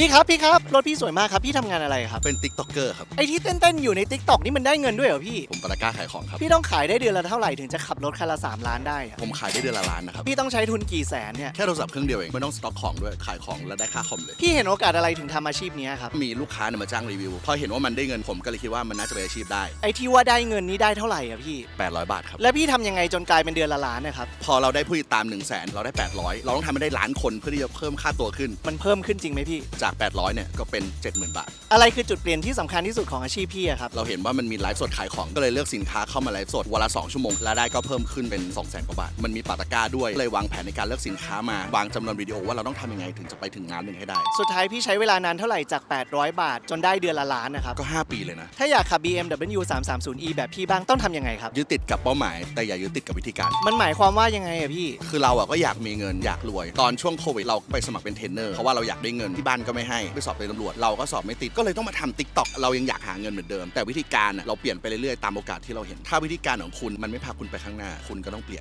พี่ครับพี่ครับรถพี่สวยมากครับพี่ทำงานอะไรครับเป็นติ๊กต็อกเกอร์ครับ ไอที่เต้นๆอยู่ใน t ิ k t o k นี่มันได้เงินด้วยเหรอพี่ ผมปาราก้าขายของครับ พี่ต้องขายได้เดือนละเท่าไหร่ถึงจะขับรถคันละ3ล้านได้อะผมขายได้เดือนละล้านนะครับ พี่ต้องใช้ทุนกี่แสนเนี่ย แค่โทรศัพท์เครื่องเดียวเอง ไม่ต้องสต็อกของด้วย ขายของแล้วได้ค่าคอมเลย พี่เห็นโอกาสอะไรถึงทำอาชีพเนี้ยครับ มีลูกค้าเนี่ยมาจ้างรีวิว พอเห็นว่ามันได้เงินผมก็เลยคิดว่ามันน่าจะเป็นอาชีพได้ ไอที่ว่าได้เงินนี้ได้เท่าไหร่อะพี่ 800 บาทครับ แล้วพี่ทำยังไงจนกลายเป็นเดือนละล้านนะครับ พอเราได้ผู้ติดตาม1 0 0 0 0แสนเราได้ 800 เราต้องทำให้ได้ล้านคนเพื่อที่จะเพิ่มค่าตัวขึ้น มันเพิ่มขึ้นจริงไหมพี่ จาก 800เนี่ยก็เป็น 70,000 บาท อะไรคือจุดเปลี่ยนที่สำคัญที่สุดของอาชีพพี่อะครับ เราเห็นว่ามันมีไลฟ์สดขายของก็เลยเลือกสินค้าเข้ามาไลฟ์สดวันละ2ชั่วโมงรายได้ก็เพิ่มขึ้นเป็น2 0 0 0 0 0กว่าบาท มันมีปาตะกร้าด้วยเลยวางแผนในการเลือกสินค้ามาวางจำนวนวิดีโอว่าเราต้องทำยังไงถึงจะไปถึงงานหนึ่งให้ได้ สุดท้ายพี่ใช้เวลานานเท่าไหร่จาก 800 บาท จนได้เดือนละล้านนะครับ ก็ 5 ปีเลยนะถ้าอยากขับ BMW 330e แบบพี่บ้างต้องทำยังไงครับ ยึดติดกับเป้าหมายแต่อย่ายึดติดกับวิธีการ มันหมายความว่ายังไงอะพี่ คือเราอะก็อยากมีเงินอยากรวย ตอนช่วงโควิดเราไปสมัครเป็นเทรนเนอร์เพราะว่าเราอยากได้เงินที่บ้านก็ไม่ไม่ให้ไปสอบเป็นตำรวจเราก็สอบไม่ติดก็เลยต้องมาทำติ๊กต็อกเรายังอยากหาเงินเหมือนเดิม แต่วิธีการอะเราเปลี่ยนไปเรื่อยๆตามโอกาสที่เราเห็น ถ้าวิธีการของคุณมันไม่พาคุณไปข้างหน้า คุณก็ต้องเปลี่ยน